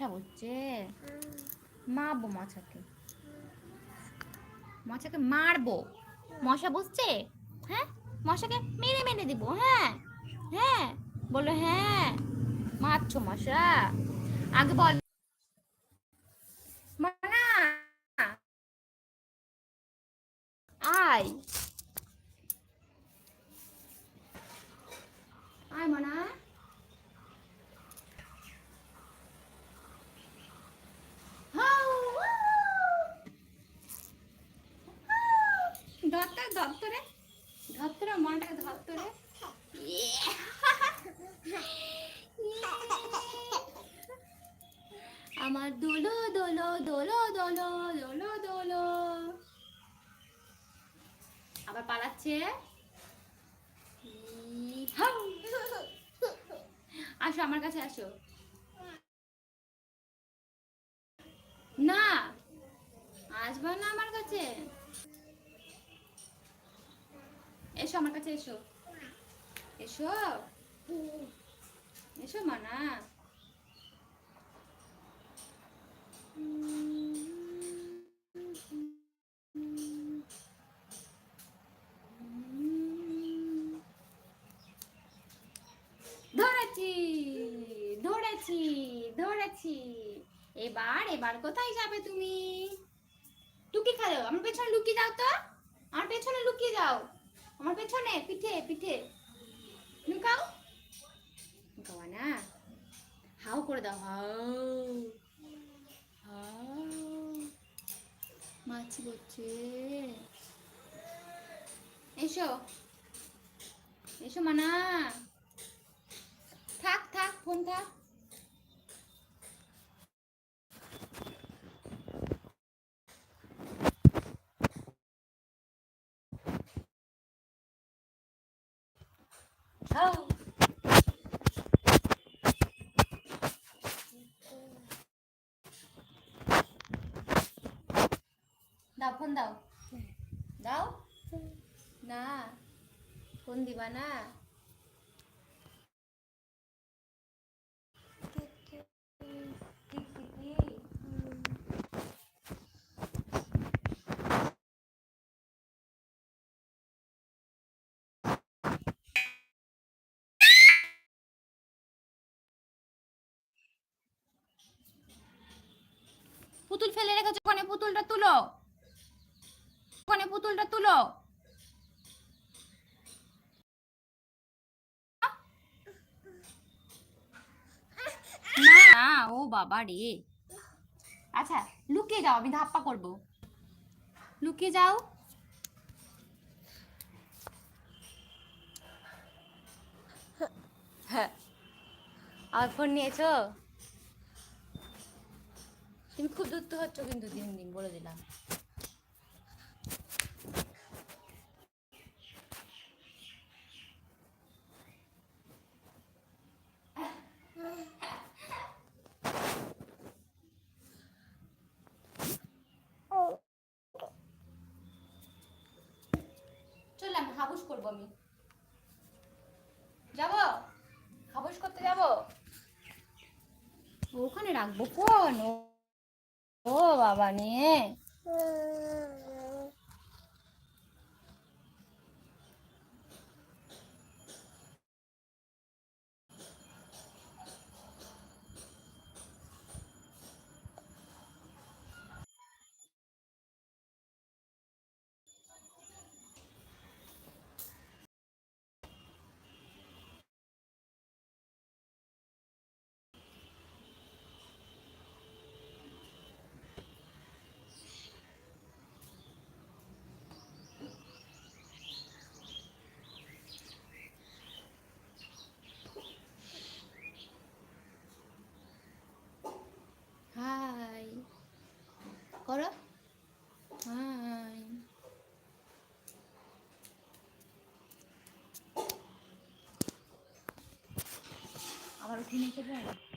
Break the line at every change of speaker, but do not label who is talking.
মশা বুঝছে মারবো মশাকে। মশাকে মারবো। মশা বুঝছে হ্যাঁ? মশাকে মেরে মেরে দিব হ্যাঁ হ্যাঁ। বলো হ্যাঁ মারছো মশা? আগে বল। আয় মানা আমার দোলো দোলো দোলো দোলো দোলো দোলো। আবার পালাচ্ছে। আসো, আমার কাছে আসো। না, আসবে না আমার কাছে। এসো আমার কাছে এসো। এসো। এসো মানা। ধরেছি ধরেছি ধরেছি। এবার এবার কোথায় যাবে তুমি? লুকিয়ে খাও আমার পেছনে লুকিয়ে যাও তো। আমার পেছনে লুকিয়ে যাও আমার পেছনে, পিঠে পিঠে। লুকাও। লুকাও না হাউ করে দাও, হাও। হাউ মাছি করছে এসো। এসো মানা। থাক থাক, ফোন থাক। হাউ দাও ফোন দাও। দাও? না। ফোন দিবা না? পুতুল ফেলে রেখেছো? ওখানে পুতুলটা তুলো। ওখানে পুতুলটা তুলো। না ও বাবা রে। আচ্ছা লুকিয়ে যাও, আমি ধাপ্পা করব। লুকিয়ে যাও। হ্যাঁ। আর ফোন নিয়েছো? তুমি খুব দূরত্ব হচ্ছ কিন্তু দিন দিন, বলে দিলাম। চললাম, হাবুস করব আমি। যাব? হাবুস করতে যাব? ওখানে রাখব, কোন? ও বাবা নিয়ে। Thiên An